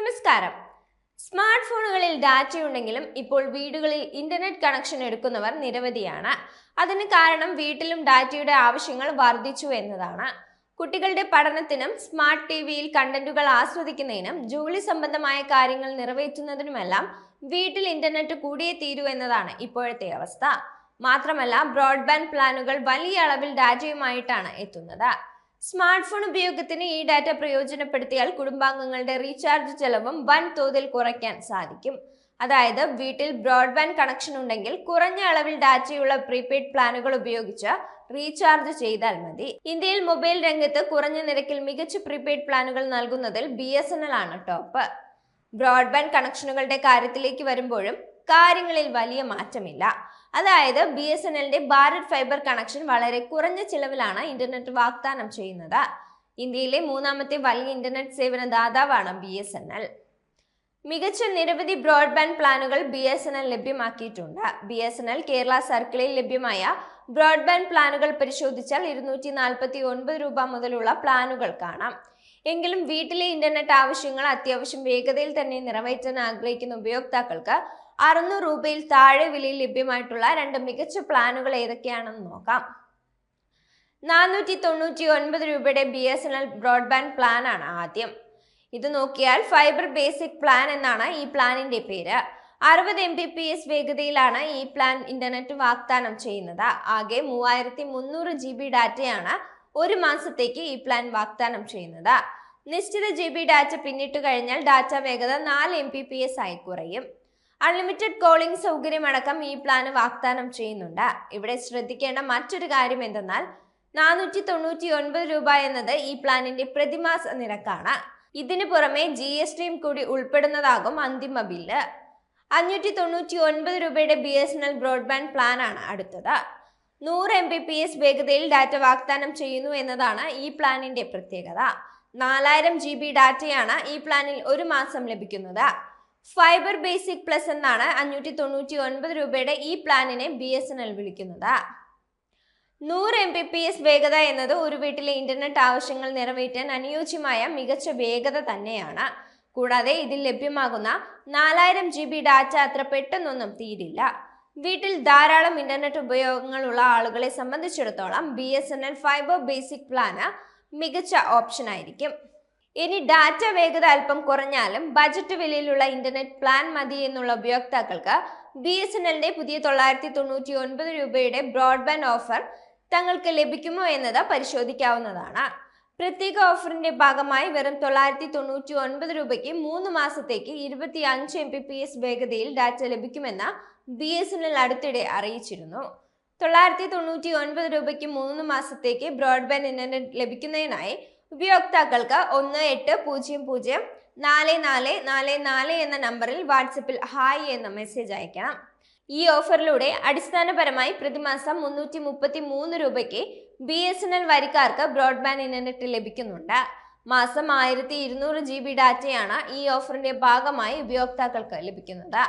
നമസ്കാരം. സ്മാർട്ട് ഫോണുകളിൽ ഡാറ്റയുണ്ടെങ്കിലും ഇപ്പോൾ വീടുകളിൽ ഇന്റർനെറ്റ് കണക്ഷൻ എടുക്കുന്നവർ നിരവധിയാണ്. അതിന് കാരണം വീട്ടിലും ഡാറ്റയുടെ ആവശ്യങ്ങൾ വർദ്ധിച്ചു എന്നതാണ്. കുട്ടികളുടെ പഠനത്തിനും സ്മാർട്ട് ടി വിയിൽ കണ്ടന്റുകൾ ആസ്വദിക്കുന്നതിനും ജോലി സംബന്ധമായ കാര്യങ്ങൾ നിറവേറ്റുന്നതിനുമെല്ലാം വീട്ടിൽ ഇന്റർനെറ്റ് കൂടിയേ തീരൂ എന്നതാണ് ഇപ്പോഴത്തെ അവസ്ഥ. മാത്രമല്ല ബ്രോഡ്ബാൻഡ് പ്ലാനുകൾ വലിയ അളവിൽ ഡാറ്റയുമായിട്ടാണ് എത്തുന്നത്. സ്മാർട്ട് ഫോൺ ഉപയോഗത്തിന് ഈ ഡാറ്റ പ്രയോജനപ്പെടുത്തിയാൽ കുടുംബാംഗങ്ങളുടെ റീചാർജ് ചെലവും വൻതോതിൽ കുറയ്ക്കാൻ സാധിക്കും. അതായത് വീട്ടിൽ ബ്രോഡ്ബാൻഡ് കണക്ഷൻ ഉണ്ടെങ്കിൽ കുറഞ്ഞ അളവിൽ ഡാറ്റയുള്ള പ്രീപെയ്ഡ് പ്ലാനുകൾ ഉപയോഗിച്ച് റീചാർജ് ചെയ്താൽ മതി. ഇന്ത്യയിൽ മൊബൈൽ രംഗത്ത് കുറഞ്ഞ നിരക്കിൽ മികച്ച പ്രീപെയ്ഡ് പ്ലാനുകൾ നൽകുന്നതിൽ ബി എസ് എൻ എൽ ആണ് ടോപ്പ് ബ്രോഡ്ബാൻഡ് കണക്ഷനുകളുടെ കാര്യത്തിലേക്ക് വരുമ്പോഴും കാര്യങ്ങളിൽ വലിയ മാറ്റമില്ല. അതായത് ബി എസ് എൻ എല്ലിന്റെ ഭാരത് ഫൈബർ കണക്ഷൻ വളരെ കുറഞ്ഞ ചിലവിലാണ് ഇന്റർനെറ്റ് വാഗ്ദാനം ചെയ്യുന്നത്. ഇന്ത്യയിലെ മൂന്നാമത്തെ വലിയ ഇന്റർനെറ്റ് സേവന ദാതാവാണ് ബി എസ് എൻ എൽ. മികച്ച നിരവധി ബ്രോഡ്ബാൻഡ് പ്ലാനുകൾ B S N L ലഭ്യമാക്കിയിട്ടുണ്ട്. B S N L Kerala സർക്കിളിൽ ലഭ്യമായ ബ്രോഡ്ബാൻഡ് പ്ലാനുകൾ പരിശോധിച്ചാൽ ഇരുന്നൂറ്റി നാൽപ്പത്തി ഒൻപത് രൂപ മുതലുള്ള പ്ലാനുകൾ കാണാം. എങ്കിലും വീട്ടിലെ ഇന്റർനെറ്റ് ആവശ്യങ്ങൾ അത്യാവശ്യം വേഗതയിൽ തന്നെ നിറവേറ്റാൻ ആഗ്രഹിക്കുന്ന ഉപയോക്താക്കൾക്ക് അറുന്നൂറ് രൂപയിൽ താഴെ വിലയിൽ ലഭ്യമായിട്ടുള്ള രണ്ട് മികച്ച പ്ലാനുകൾ ഏതൊക്കെയാണെന്ന് നോക്കാം. നാനൂറ്റി തൊണ്ണൂറ്റി ഒൻപത് രൂപയുടെ B S N L broadband plan ആണ് ആദ്യം. ഇത് നോക്കിയാൽ ഫൈബർ ബേസിക് പ്ലാൻ എന്നാണ് ഈ പ്ലാനിന്റെ പേര്. അറുപത് എം ബി പി എസ് വേഗതയിലാണ് ഈ പ്ലാൻ ഇന്റർനെറ്റ് വാഗ്ദാനം ചെയ്യുന്നത്. ആകെ മൂവായിരത്തി മുന്നൂറ് ജി ബി ഡാറ്റയാണ് ഒരു മാസത്തേക്ക് ഈ പ്ലാൻ വാഗ്ദാനം ചെയ്യുന്നത്. നിശ്ചിത ജി ബി ഡാറ്റ പിന്നിട്ട് കഴിഞ്ഞാൽ ഡാറ്റ വേഗത നാല് എം ബി പി എസ് ആയി കുറയും. അൺലിമിറ്റഡ് കോളിംഗ് സൗകര്യമടക്കം ഈ പ്ലാന് വാഗ്ദാനം ചെയ്യുന്നുണ്ട്. ഇവിടെ ശ്രദ്ധിക്കേണ്ട മറ്റൊരു കാര്യം എന്തെന്നാൽ നാനൂറ്റി തൊണ്ണൂറ്റി ഒൻപത് രൂപ എന്നത് ഈ പ്ലാനിന്റെ പ്രതിമാസ നിരക്കാണ്. ഇതിനു പുറമെ ജി എസ് ടിയും കൂടി ഉൾപ്പെടുന്നതാകും അന്തിമ ബില്ല്. അഞ്ഞൂറ്റി തൊണ്ണൂറ്റി ഒൻപത് രൂപയുടെ B S N L broadband പ്ലാനാണ് അടുത്തത്. നൂറ് എം ബി പി എസ് വേഗതയിൽ ഡാറ്റ വാഗ്ദാനം ചെയ്യുന്നു എന്നതാണ് ഈ പ്ലാനിന്റെ പ്രത്യേകത. നാലായിരം ജി ബി ഡാറ്റയാണ് ഈ പ്ലാനിൽ ഒരു മാസം ലഭിക്കുന്നത്. ഫൈബർ ബേസിക് പ്ലസ് എന്നാണ് അഞ്ഞൂറ്റി തൊണ്ണൂറ്റി ഒൻപത് രൂപയുടെ ഈ പ്ലാനിനെ ബി എസ് എൻ എൽ വിളിക്കുന്നത്. നൂറ് എം ബി പി എസ് വേഗത എന്നത് ഒരു വീട്ടിലെ ഇന്റർനെറ്റ് ആവശ്യങ്ങൾ നിറവേറ്റാൻ അനുയോജ്യമായ മികച്ച വേഗത തന്നെയാണ്. കൂടാതെ ഇതിൽ ലഭ്യമാകുന്ന നാലായിരം ജി ബി ഡാറ്റ അത്ര പെട്ടെന്നൊന്നും തീരില്ല. വീട്ടിൽ ധാരാളം ഇന്റർനെറ്റ് ഉപയോഗങ്ങളുള്ള ആളുകളെ സംബന്ധിച്ചിടത്തോളം B S N L fibre basic plan മികച്ച ഓപ്ഷൻ ആയിരിക്കും. ഇനി ഡാറ്റ വേഗത അല്പം കുറഞ്ഞാലും ബജറ്റ് വിലയിലുള്ള ഇന്റർനെറ്റ് പ്ലാൻ മതി എന്നുള്ള ഉപയോക്താക്കൾക്ക് ബി എസ് എൻ എല്ലിന്റെ പുതിയ തൊള്ളായിരത്തി തൊണ്ണൂറ്റി ഒൻപത് രൂപയുടെ ബ്രോഡ്ബാൻഡ് ഓഫർ തങ്ങൾക്ക് ലഭിക്കുമോ എന്നത് പരിശോധിക്കാവുന്നതാണ്. പ്രത്യേക ഓഫറിന്റെ ഭാഗമായി വെറും തൊള്ളായിരത്തി തൊണ്ണൂറ്റി ഒൻപത് രൂപയ്ക്ക് മൂന്ന് മാസത്തേക്ക് ഇരുപത്തി അഞ്ച് എം പി പി എസ് വേഗതയിൽ ഡാറ്റ ലഭിക്കുമെന്ന് ബി എസ് എൻ എൽ അടുത്തിടെ അറിയിച്ചിരുന്നു. തൊള്ളായിരത്തി തൊണ്ണൂറ്റി ഒൻപത് രൂപയ്ക്ക് മൂന്ന് മാസത്തേക്ക് ബ്രോഡ്ബാൻഡ് ഇന്റർനെറ്റ് ലഭിക്കുന്നതിനായി ഉപയോക്താക്കൾക്ക് ഒന്ന് എട്ട് പൂജ്യം പൂജ്യം നാല് നാല് നാല് നാല് എന്ന നമ്പറിൽ വാട്സപ്പിൽ ഹായ് എന്ന മെസ്സേജ് അയക്കാം ഈ ഓഫറിലൂടെ അടിസ്ഥാനപരമായി പ്രതിമാസം മുന്നൂറ്റി മുപ്പത്തി മൂന്ന് രൂപയ്ക്ക് ബി എസ് എൻ എൽ വരിക്കാർക്ക് ബ്രോഡ്ബാൻഡ് ഇന്റർനെറ്റ് ലഭിക്കുന്നുണ്ട്. മാസം ആയിരത്തി ഇരുന്നൂറ് ജി ബി ഡാറ്റയാണ് ഈ ഓഫറിന്റെ ഭാഗമായി ഉപയോക്താക്കൾക്ക് ലഭിക്കുന്നത്.